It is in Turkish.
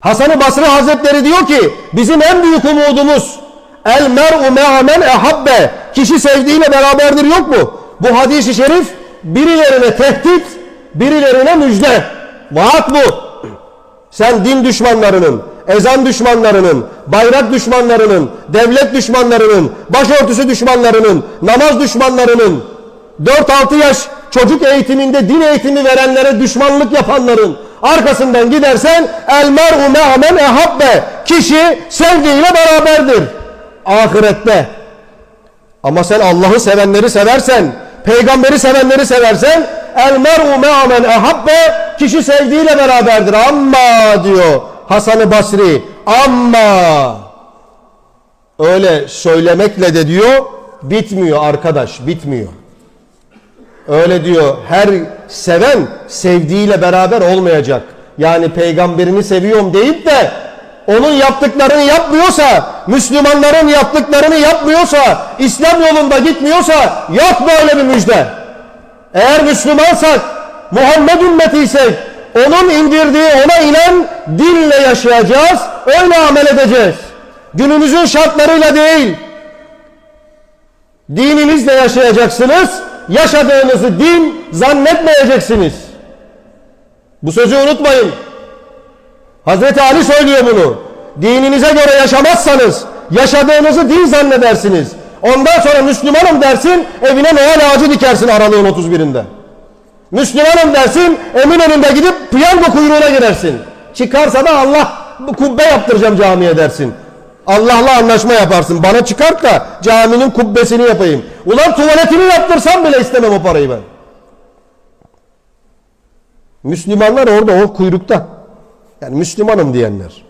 Hasan-ı Basri Hazretleri diyor ki bizim en büyük umudumuz el mer'u me'amen ehabbe kişi sevdiğiyle beraberdir yok mu? Bu hadis-i şerif birilerine tehdit, birilerine müjde. Vaat bu. Sen din düşmanlarının, ezan düşmanlarının, bayrak düşmanlarının, devlet düşmanlarının, başörtüsü düşmanlarının, namaz düşmanlarının, 4-6 yaş çocuk eğitiminde din eğitimi verenlere düşmanlık yapanların arkasından gidersen el mer'u me'amen ehabbe kişi sevdiğiyle beraberdir ahirette. Ama sen Allah'ı sevenleri seversen, peygamberi sevenleri seversen el mer'u me'amen ehabbe kişi sevdiğiyle beraberdir. Amma diyor Hasan-ı Basri. Amma öyle söylemekle de diyor bitmiyor arkadaş bitmiyor. Öyle diyor her seven sevdiğiyle beraber olmayacak. Yani peygamberini seviyorum deyip de onun yaptıklarını yapmıyorsa, Müslümanların yaptıklarını yapmıyorsa, İslam yolunda gitmiyorsa yok böyle bir müjde. Eğer Müslümansak, Muhammed ümmetiysek, onun indirdiği, ona inen dinle yaşayacağız, öyle amel edeceğiz. Günümüzün şartlarıyla değil, dininizle yaşayacaksınız, yaşadığınızı din zannetmeyeceksiniz. Bu sözü unutmayın. Hazreti Ali söylüyor bunu. Dininize göre yaşamazsanız yaşadığınızı din zannedersiniz. Ondan sonra Müslümanım dersin evine Noel ağacı dikersin aralığın 31'inde. Müslümanım dersin Eminönü'nde gidip piyango kuyruğuna girersin. Çıkarsa da Allah kubbe yaptıracağım camiye dersin. Allah'la anlaşma yaparsın. Bana çıkart da caminin kubbesini yapayım. Ulan tuvaletini yaptırsam bile istemem o parayı ben. Müslümanlar orada o kuyrukta. Yani Müslümanım diyenler.